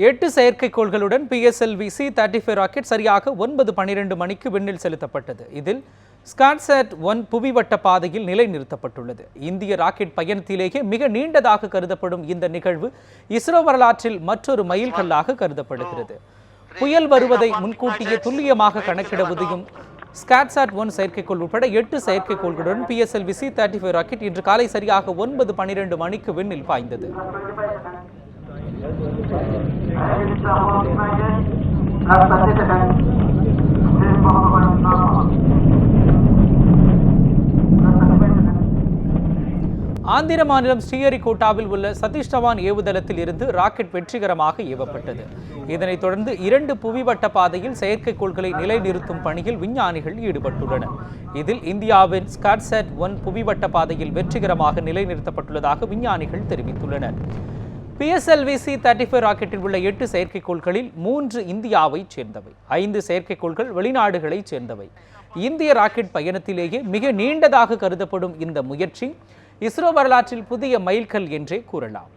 எட்டு செயற்கைக்கோள்களுடன் PSLV C thirty five rocket சரியாக ஒன்பது பன்னிரண்டு மணிக்கு விண்ணில் செலுத்தப்பட்டது. இதில் ஸ்காட்சேட் ஒன் புவிவட்ட பாதையில் நிலைநிறுத்தப்பட்டுள்ளது. இந்திய ராக்கெட் பயணத்திலேயே மிக நீண்டதாக கருதப்படும் இந்த நிகழ்வு இஸ்ரோ வரலாற்றில் மற்றொரு மைல்கல்லாக கருதப்படுகிறது. புயல் வருவதை முன்கூட்டியே துல்லியமாக கணக்கிட உதவும் ஸ்காட்சாட் ஒன் செயற்கைக்கோள் உட்பட எட்டு செயற்கைக்கோள்களுடன் PSLV C thirty five rocket இன்று காலை சரியாக ஒன்பது பன்னிரண்டு மணிக்கு விண்ணில் பாய்ந்தது. ஆந்திர மாநிலம் ஸ்ரீஹரிகோட்டாவில் உள்ள சதீஷ் தவான் ஏவுதளத்தில் இருந்து ராக்கெட் வெற்றிகரமாக ஏவப்பட்டது இதனைத் தொடர்ந்து இரண்டு புவிவட்ட பாதையில் செயற்கைக்கோள்களை நிலைநிறுத்தும் பணியில் விஞ்ஞானிகள் ஈடுபட்டுள்ளனர். இதில் இந்தியாவின் ஸ்காட்செட் ஒன் புவிவட்ட பாதையில் வெற்றிகரமாக நிலைநிறுத்தப்பட்டுள்ளதாக விஞ்ஞானிகள் தெரிவித்துள்ளனர். பிஎஸ்எல்வி சி தேர்ட்டி ஃபைவ் ராக்கெட்டில் உள்ள எட்டு செயற்கைக்கோள்களில் மூன்று இந்தியாவைச் சேர்ந்தவை. ஐந்து செயற்கைக்கோள்கள் வெளிநாடுகளைச் சேர்ந்தவை. இந்திய ராக்கெட் பயணத்திலேயே மிக நீண்டதாக கருதப்படும் இந்த முயற்சி இஸ்ரோ வரலாற்றில் புதிய மைல்கல் என்றே கூறலாம்.